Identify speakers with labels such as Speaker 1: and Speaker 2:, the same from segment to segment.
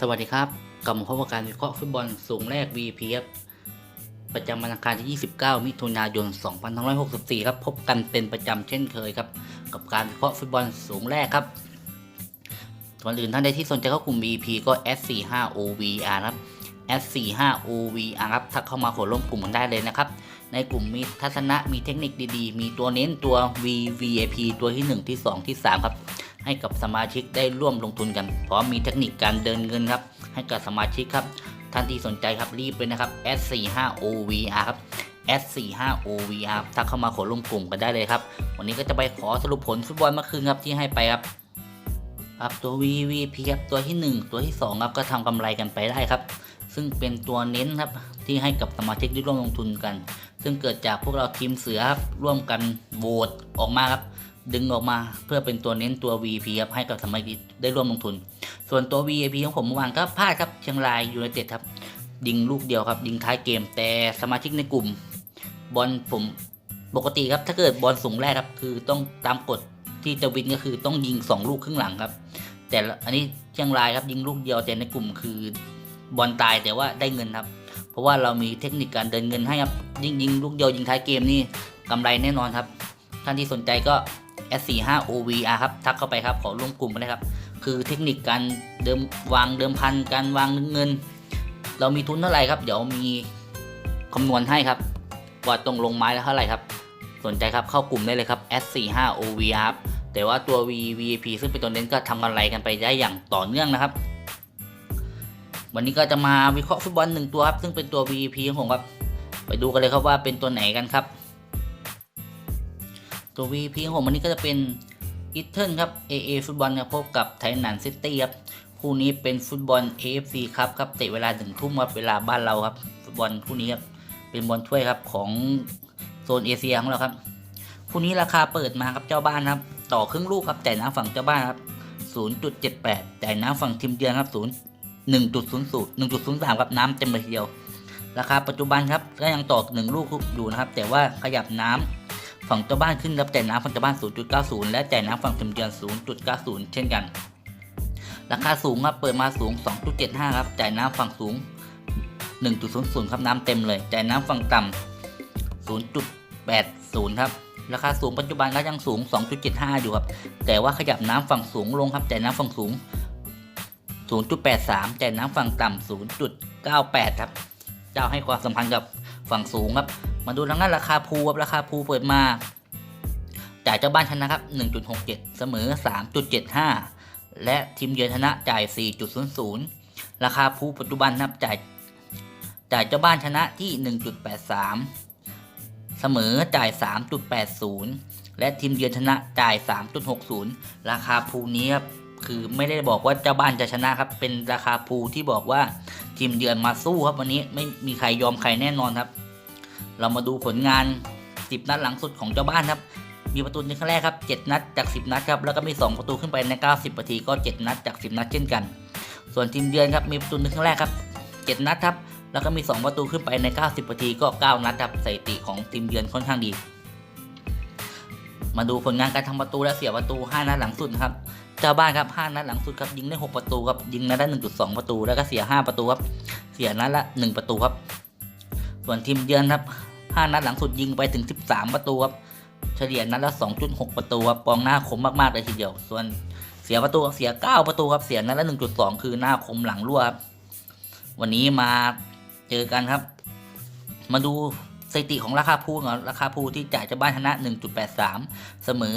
Speaker 1: สวัสดีครับกลับมาพบกับการวิเคราะห์ฟุตบอลสูงแรก VP ครับประจำวันอังคารที่ 29 มิถุนายน 2564 ครับ พบกันเป็นประจำเช่นเคยครับ กับการวิเคราะห์ฟุตบอลสูงแรกครับส่วนอื่นท่านใดที่สนใจเข้ากลุ่ม VP ก็ S45OVR ครับ S45OVR ครับถ้าเข้ามาหัวร่วมกลุ่มกันได้เลยนะครับ ในกลุ่มมีทัศนะมีเทคนิคดีๆ มีตัวเน้นตัว VVIP ตัวที่ 1 ที่ 2 ที่ 3 ครับ ให้กับสมาชิกได้ร่วมลงทุนกันพร้อมมีเทคนิคการเดินเงินครับ ให้กับสมาชิกครับท่านที่สนใจครับรีบเลยนะครับ S45OVR ครับ S45OVR ถ้าเข้ามาขอร่วมกลุ่มกันได้เลยครับ วันนี้ก็จะไปขอสรุปผลฟุตบอลเมื่อคืนครับที่ให้ไปครับครับตัว VVP ครับตัวที่ 1 ตัวที่2ครับก็ทำกำไรกันไปได้ครับ ซึ่งเป็นตัวเน้นครับที่ให้กับสมาชิกที่ร่วมลงทุนกัน ซึ่งเกิดจากพวกเราทีมเสือครับร่วมกันโหวตออกมาครับ ดึงออกมาเพื่อเป็นตัวเน้นตัว VP ครับให้กับสมาชิกได้ร่วมลงทุน ส่วนตัว VIP ของผมเมื่อวานก็พลาดครับเชียงรายยูไนเต็ดครับยิงลูกเดียวครับยิงท้ายเกมแต่สมาชิกในกลุ่ม บอลผมปกติครับถ้าเกิดบอลสูงแรกครับคือต้องตามกฎที่จะวินก็คือต้องยิง 2 ลูกครึ่งหลังครับ แต่อันนี้เชียงรายครับยิงลูกเดียวแต่ในกลุ่มคือบอลตายแต่ว่าได้เงินครับเพราะว่าเรามีเทคนิคการเดินเงินให้ครับยิงยิงลูกเดียวยิงท้ายเกมนี่กำไรแน่นอนครับ ท่านที่สนใจก็ S45OVR ครับ ทักเข้าไปครับ ขอร่วมกลุ่มกันเลยครับ คือเทคนิคการเดิมวางเดิมพัน การวางเงิน เรามีทุนเท่าไหร่ครับ เดี๋ยวมีคำนวณให้ครับ ว่าตรงลงไม้แล้วเท่าไหร่ครับ สนใจครับเข้ากลุ่มได้เลยครับ S45OVR ครับแต่ว่าตัว VVP ซึ่งเป็นตัวเน้นก็ทำกำไรกันไปได้อย่างต่อเนื่องนะครับ วันนี้ก็จะมาวิเคราะห์ฟุตบอลหนึ่งตัวครับ ซึ่งเป็นตัว VP ของผมครับ ไปดูกันเลยครับว่าเป็นตัวไหนกันครับ ตัว VP ของผมวันนี้ก็จะเป็นอิตเทิลครับ AA ฟุตบอลครับพบกับไทนันซิตี้ครับคู่นี้เป็นฟุตบอล AFC ครับครับเตะเวลาหนึ่งทุ่มครับเวลาบ้านเราครับ ฟุตบอลคู่นี้ครับเป็นบอลถ้วยครับของโซนเอเชียของเราครับคู่นี้ราคาเปิดมาครับเจ้าบ้านครับ ต่อครึ่งลูกครับจ่น้ำฝั่งเจ้าบ้านครับ 0.78จ่น้ำฝั่งทีมเยือนครับ 0 1.00 1.03ครับน้ำเต็มเลยทีเดียว ราคาปัจจุบันครับก็ยังต่อหนึ่งลูกอยู่นะครับ แต่ว่าขยับน้ำ ฝั่งเจ้าบ้านขึ้นรับจ่ายน้ำฝั่งเจ้าบ้าน 0.90 และจ่ายน้ำฝั่งทีมเยือน 0.90 เช่นกัน ราคาสูงครับเปิดมาสูง 2.75 ครับจ่ายน้ำฝั่งสูง 1.00 ครับน้ำเต็มเลยจ่ายน้ำฝั่งต่ำ0.80 ครับราคาสูงปัจจุบันก็ยังสูง 2.75 อยู่ครับ แต่ว่าขยับน้ำฝั่งสูงลงครับจ่ายน้ำฝั่งสูง 0.83จ่ายน้ำฝั่งต่ำ0.98 ครับ เจ้าให้ความสัมพันธ์กับฝั่งสูงครับ มาดูทางด้านราคาภูครับราคาภูเปิดมาจ่ายเจ้าบ้านชนะครับ 1.67 เสมอ 3.75 และทีมเยือนชนะจ่าย 4.00 ราคาภูปัจจุบันนะครับจ่ายจ่ายเจ้าบ้านชนะที่ 1.83 เสมอจ่าย 3.80 และทีมเยือนชนะจ่าย 3.60 ราคาภูนี้ครับคือไม่ได้บอกว่าเจ้าบ้านจะชนะครับ เป็นราคาภูที่บอกว่าทีมเยือนมาสู้ครับวันนี้ไม่มีใครยอมใครแน่นอนครับ เรามาดูผลงาน 10 นัดหลังสุดของเจ้าบ้านครับ มีประตูในครั้งแรกครับ 7 นัดจาก 10 นัดครับ แล้วก็มี 2 ประตูขึ้นไปใน 90นาทีก็ 7 นัดจาก 10 นัดเช่นกัน ส่วนทีมเยือนครับ มีประตูในครั้งแรกครับ 7 นัดครับ แล้วก็มี 2 ประตูขึ้นไปใน 90นาทีก็ 9 นัดครับสถิติของทีมเยือนค่อนข้างดี มาดูผลงานการทำประตูและเสียประตู 5 นัดหลังสุดครับ เจ้าบ้านครับ 5 นัดหลังสุดครับ ยิงได้ 6 ประตูครับ ยิงนัดละ1.2 ประตู แล้วก็เสีย 5 ประตูครับ เสียนัดละ 1 ประตูครับ ส่วนทีมเยือนครับ 5 นัดหลังสุดยิงไปถึง 13 ประตูครับ เฉลี่ยนัดละ 2.6 ประตูครับปองหน้าคมมากๆเลยทีเดียว ส่วนเสียประตูเสีย 9 ประตูครับ เสียนัดละ 1.2 คือหน้าคมหลังรั่วครับ วันนี้มาเจอกันครับ มาดูสถิติของราคาพูก่อนราคาพูที่จ่ายเจ้าบ้านชนะ 1.83 เสมอ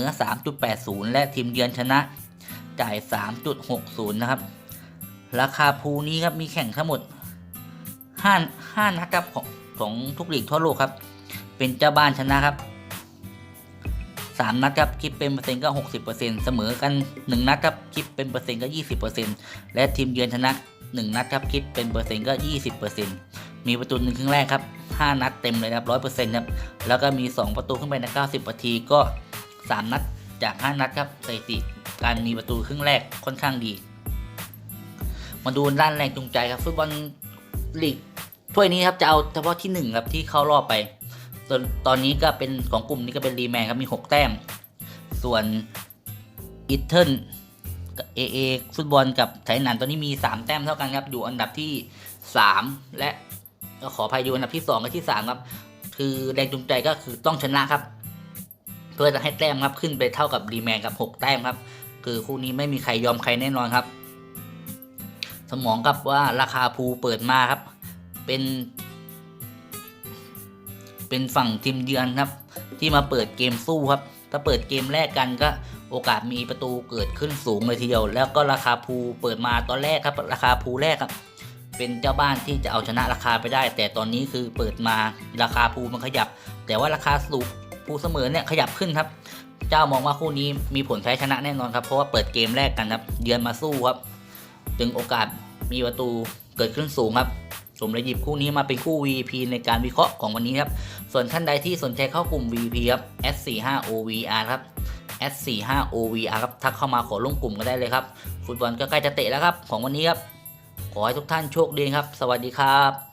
Speaker 1: 3.80 และทีมเยือนชนะจ่าย 3.60 นะครับ ราคาพูนี้ครับมีแข่งทั้งหมด5 5นัดครับของของทุกหลีกทั่วโลกครับ เป็นเจ้าบ้านชนะครับ 3 นัดครับคิดเป็นเปอร์เซ็นต์ก็ 60%เสมอกัน 1 นัดครับคิดเป็นเปอร์เซ็นต์ก็ 20%และทีมเยือนชนะ 1 นัดครับคิดเป็นเปอร์เซ็นต์ก็ 20%มีประตูหนึ่งครึ่งแรกครับ 5 นัดเต็มเลยครับ 100%ครับแล้วก็มี 2 ประตูขึ้นไปใน 90 นาทีก็ 3 นัดจาก 5 นัดครับสถิติการมีประตูครึ่งแรกค่อนข้างดี มาดูด้านแรงจูงใจครับฟุตบอลลีกถ้วยนี้ครับจะเอาเฉพาะที่1ครับที่เข้ารอบไป ส่วนตอนนี้ก็เป็นของกลุ่มนี้ก็เป็นรีแมนครับมี 6 แต้ม ส่วนอิตเทิลเอเอฟุตบอลกับไทยนันตอนนี้มี 3 แต้มเท่ากันครับอยู่อันดับที่ 3 และขออภัยอยู่อันดับที่ 2 กับที่ 3 ครับ คือแรงจูงใจก็คือต้องชนะครับ เพื่อจะให้แต้มครับขึ้นไปเท่ากับรีแมนกับ 6 แต้มครับ คือคู่นี้ไม่มีใครยอมใครแน่นอนครับ สมองกับว่าราคาภูเปิดมาครับ เป็น เป็นฝั่งทีมเยือนครับ ที่มาเปิดเกมสู้ครับ ถ้าเปิดเกมแรกกันก็โอกาสมีประตูเกิดขึ้นสูงเลยทีเดียว แล้วก็ราคาภูเปิดมาตอนแรกครับ ราคาภูแรกครับ เป็นเจ้าบ้านที่จะเอาชนะราคาไปได้ แต่ตอนนี้คือเปิดมาราคาภูมันขยับ แต่ว่าราคาสูงภูเสมอเนี่ยขยับขึ้นครับ เจ้ามองว่าคู่นี้มีผลแพ้ชนะแน่นอนครับ เพราะว่าเปิดเกมแรกกันครับ เยือนมาสู้ครับ จึงโอกาสมีประตูเกิดขึ้นสูงครับ ผมเลยหยิบคู่นี้มาเป็นคู่ VP ในการวิเคราะห์ของวันนี้ครับ ส่วนท่านใดที่สนใจเข้ากลุ่ม VP ครับ S45OVR ครับ S45OVR ครับทักเข้ามาขอลงกลุ่มก็ได้เลยครับ ฟุตบอลก็ใกล้จะเตะแล้วครับ ของวันนี้ครับ ขอให้ทุกท่านโชคดีครับ สวัสดีครับ